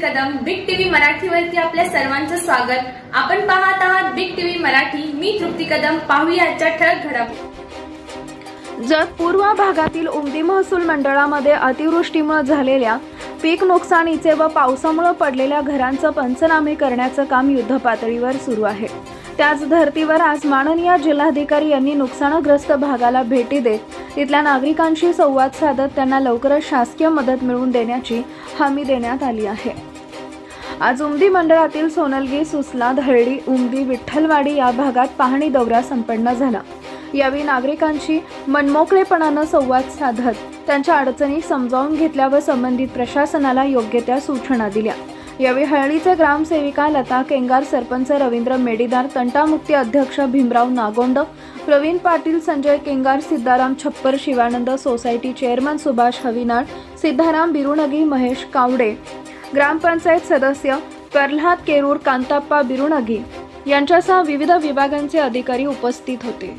मराठीवरती आपल्या सर्वांचं स्वागत. आपण पाहत आहात बिग टीव्ही मराठी. मी तृप्ती कदम. पाहूया आजच्या ठळक घडामोडी. जत पूर्व भागातील उमदी महसूल मंडळामध्ये अतिवृष्टीमुळे झालेल्या पीक नुकसानीचे व पावसामुळे पडलेल्या घरांचं पंचनामे करण्याचं काम युद्धपातळीवर सुरू आहे. त्याच धर्तीवर आज माननीय जिल्हाधिकारी यांनी नुकसानग्रस्त भागाला भेटी देत तिथल्या नागरिकांशी संवाद साधत त्यांना लवकरच शासकीय मदत मिळवून देण्याची हमी देण्यात आली आहे. आज उमदी मंडळातील सोनलगी सुसला धरडी उमदी विठ्ठलवाडी या भागात पाहणी दौरा संपन्न झाला. यावेळी नागरिकांशी मनमोकळेपणानं संवाद साधत त्यांच्या अडचणी समजावून घेतल्या व संबंधित प्रशासनाला योग्य त्या सूचना दिल्या. यावेळी हळणीचे ग्रामसेविका लता केंगार सरपंच रवींद्र मेडीदार तंटामुक्ती अध्यक्ष भीमराव नागोंड प्रवीण पाटील संजय केंगार सिद्धाराम छप्पर शिवानंद सोसायटी चेअरमन सुभाष हविनाळ सिद्धाराम बिरुणगी महेश कावडे ग्रामपंचायत सदस्य प्रल्हाद केरूर कांताप्पा बिरुणगी यांच्यासह विविध विभागांचे अधिकारी उपस्थित होते.